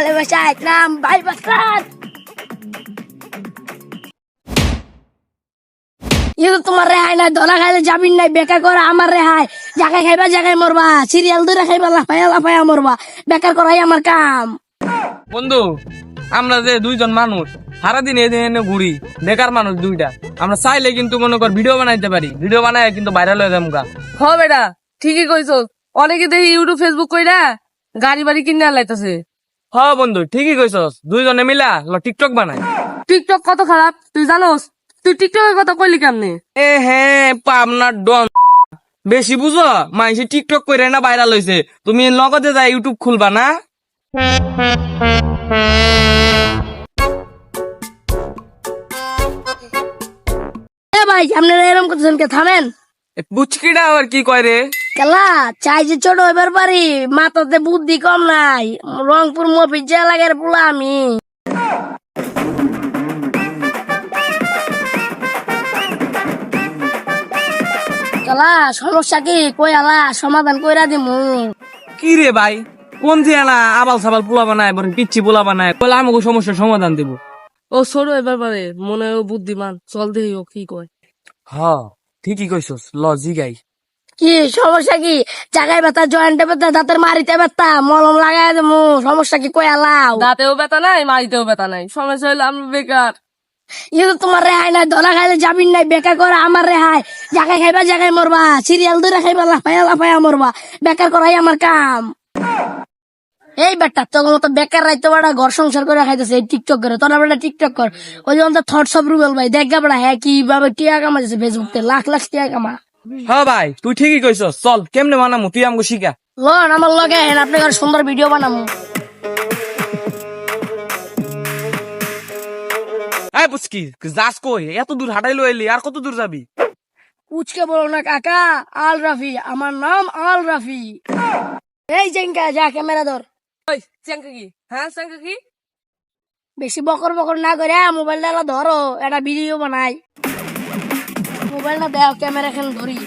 ভালোবাসা একরাম ভাই বাসার তোমার রেহাই নাই ধরা খাইলে যাবিন নাই বেকার করে আমার রেহাই। জায়গায় খাইবা জায়গায় মরবা। সিরিয়াল ধরে খাইবা লাফাইয়া লাফাইয়া মরবা। বেকার করাই আমার কাম। বন্ধু আমরা যে দুইজন মানুষ সারাদিন এদিন এনে ঘুরি বেকার মানুষ দুইটা। আমরা চাইলে কিন্তু মনে কর ভিডিও বানাইতে পারি। ভিডিও বানায় কিন্তু ভাইরাল হয়ে যাব হ বেটা ঠিকই কইছ। অনেকে দেখি ইউটিউব ফেসবুক কইরা গাড়ি বাড়ি কিনে লাইতাছে হ বন্ধু ঠিকই কইছস দুইজনে মিলা ল টিকটক বানাই। টিকটক কত খারাপ? তুই জানোস? তুই টিকটকের কথা কইলি কেমনে? এ হ্যাঁ পাবনার ডন। বেশি বুঝো মাইসি টিকটক করে না ভাইরাল হইছে। তুমি লগতে যাই ইউটিউব খুলবা না? এ ভাই আপনারা এরকম করতেছেন কে? থামেন। এ পুচকিটা আবার কি কয় রে। কেলা চাই যে ছোট হইবার পারি মাথাতে বুদ্ধি কম নাই। রংপুর মফিজ জেলাগের পোলা আমি কেলা সমস্যা কি? কই আলা সমাধান কইরা দিমু। কি রে ভাই? কোন না আবাল সাবাল পোলা বানায় বরং পিচ্ছি পোলা বানায়? বলে আমাকে সমস্যার সমাধান দিব। ও ছোট এবার পারে মনে ও বুদ্ধিমান। চল দেখি ও কি কয়। হ ঠিকই কইছস ল জিগাই। কি সমস্যা কি? জাগায় ব্যথা জয়েন্টে ব্যথা দাঁতের মারিতে ব্যথা মলম লাগাই দেবো সমস্যা কি কই লাও? দাঁতেও ব্যথা নাই মারিতেও ব্যথা নাই সমস্যা হইল আমি বেকার। কিন্তু তোমার রেহাই নাই ধরা খাইলে যাবিন নাই বেকার করে আমার রেহাই। জায়গায় খাইবা জায়গায় মরবা সিরিয়াল ধরে খাইবা লাফাইয়া লাফাইয়া মরবা বেকার করাই আমার কাম। এই বেটা তোর মতো বেকার রাইতে বেড়া ঘর সংসার করে খাইতেছে এই টিকটক করে তোরা বেটা টিকটক কর। ওই যেমন থটস অফ রুবেল ভাই দেখ বেড়া হ্যাঁ কীভাবে টিয়া কামাইছে ফেসবুকে লাখ লাখ টিয়া কামা হ্যাঁ ভাই তুই ঠিকই কইছস। চল কেমনে বানামু? তুই আমাকে শিখা। লন আমার লগে হেন আপনি সুন্দর ভিডিও বানামু। পুচকি যাস কই এত দূর হাঁটাইলো এলি আর কত দূর যাবি? উচকে বলো না কাকা আল রাফি আমার নাম আল রাফি। এই জেঙ্কা যা ক্যামেরা ধর। ওই চ্যাঙ্কা কি? হ্যাঁ চ্যাঙ্কা কি? বেশি বকর বকর না করে মোবাইলটা ধরো একটা ভিডিও বানাই। মোবাইলটা দেও ক্যামেরা এখানে ধরি।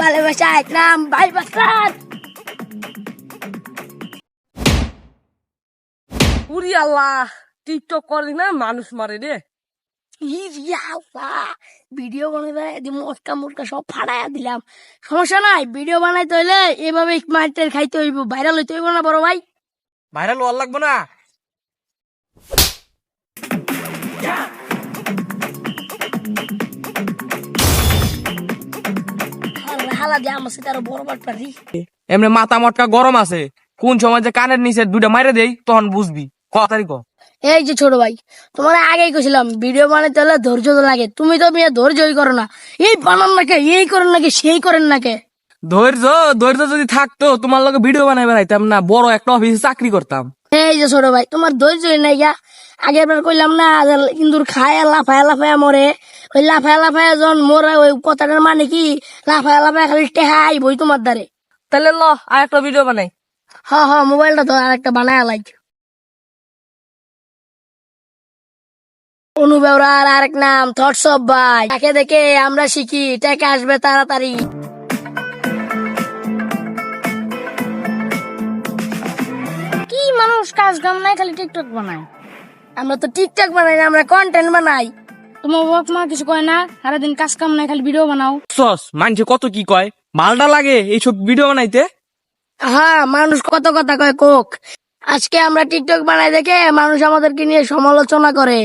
ভালোবাসা একরাম ভাই বাসার। উরি আল্লাহ টিকটক করে না মানুষ মারে রে। ভিডিও বানাইতে এদি মটকা মুটকা সব ফাড়াইয়া দিলাম। সমস্যা নাই ভিডিও বানাইতে হইলে এভাবে মাইটের খাইতে হইব ভাইরাল হইতে হইব না বড় ভাই। ভাইরাল হওয়ার লাগবো না। হালা- হালা দিয়ে আমার সাথে আরও বড় বাট পারি এমনি মাথা মটকা গরম আছে কোন সময় যে কানের নিচে দুইটা মাইরে দেই তখন বুঝবি। ক তারিখ এই যে ছোট ভাই তোমার আগেই কইছিলাম ভিডিও বানাইতে হলে ধৈর্য তো লাগে। তুমি তো মেয়ে ধৈর্যই করো না। এই বানান নাকি এই করেন নাকি সেই করেন নাকি ধৈর্য ধৈর্য যদি থাকতো তোমার লগে ভিডিও বানাই বেড়াইতাম না বড় একটা অফিসে চাকরি করতাম। এই যে ছোট ভাই তোমার ধৈর্যই নাই গা। আগের বার কইলাম না ইন্দুর খায় লাফায়া লাফায়া মরে। ওই লাফায়া লাফায়া যখন মরে ওই কথাটার মানে কি? লাফায়া লাফায়া খালি টেহাই বই তোমার দ্বারে। তাহলে ল আর একটা ভিডিও বানাই। হ হ মোবাইলটা তো আর একটা বানায় লাইক অনুবেওরার আরেক নাম থটস অফ ভাই। তাকে দেখে আমরা শিখি টাকা আসবে তাড়াতাড়ি। মানুষ কাজ কাম নাই খালি টিকটক বানায়। আমরা তো টিকটক বানাই না আমরা কন্টেন্ট বানাই। তোমার বাপ মা কিছু কয় না? সারাদিন কাজ কাম নাই খালি ভিডিও বানাও। সস মানছে কত কি কয়? মালটা লাগে এইসব ভিডিও বানাইতে? হ্যাঁ মানুষ কত কথা কয় কোক। আজকে আমরা টিকটক বানাই দেখে মানুষ আমাদেরকে নিয়ে সমালোচনা করে।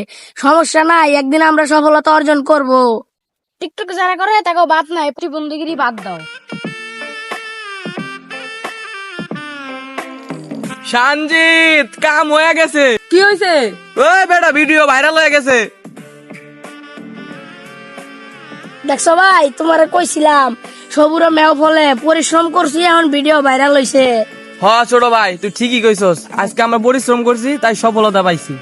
সমস্যা নাই একদিন আমরা সফলতা অর্জন করব। টিকটক যারা করে তাকে বাদ নাই প্রতিবন্ধীগিরি বাদ দাও। সঞ্জিত কাম হয়ে গেছে। কি হয়েছে ওই বেটা ভিডিও ভাইরাল হয়ে গেছে। দেখছ ভাই তোমার কইছিলাম সবুরা মেও ফলে পরিশ্রম করছি এখন ভিডিও ভাইরাল হইছে। হ ছোট ভাই তুই ঠিকই কইছস। আজকে আমরা পরিশ্রম করছি তাই সফলতা পাইছি।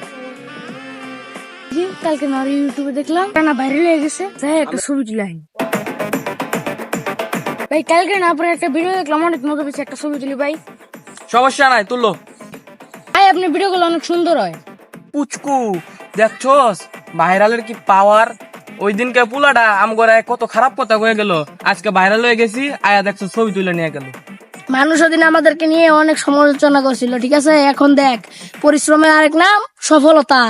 কালকে না ইউটিউবে দেখলাম না ভাইরাল হয়ে গেছে। যাই একটা ছবি তুলে আনি। ভাই কালকে না পরে একটা ভিডিও দেখলাম অনেক মজা পেয়েছে একটা ছবি তুলি ভাই। সমস্যা নাই তুললো। ভাই আপনার ভিডিওগুলো অনেক সুন্দর হয়। পুচকু দেখছস? ভাইরালের কি পাওয়ার ওই দিনকে পুলাটা আমগরে কত খারাপ কথা হয়ে গেল। আজকে ভাইরাল হয়ে গেছি আয়া দেখছ ছবি তুলে নিয়ে গেল। মানুষ ওদিন আমাদেরকে নিয়ে অনেক সমালোচনা করছিল ঠিক আছে? এখন দেখ পরিশ্রমের আরেক নাম সফলতা।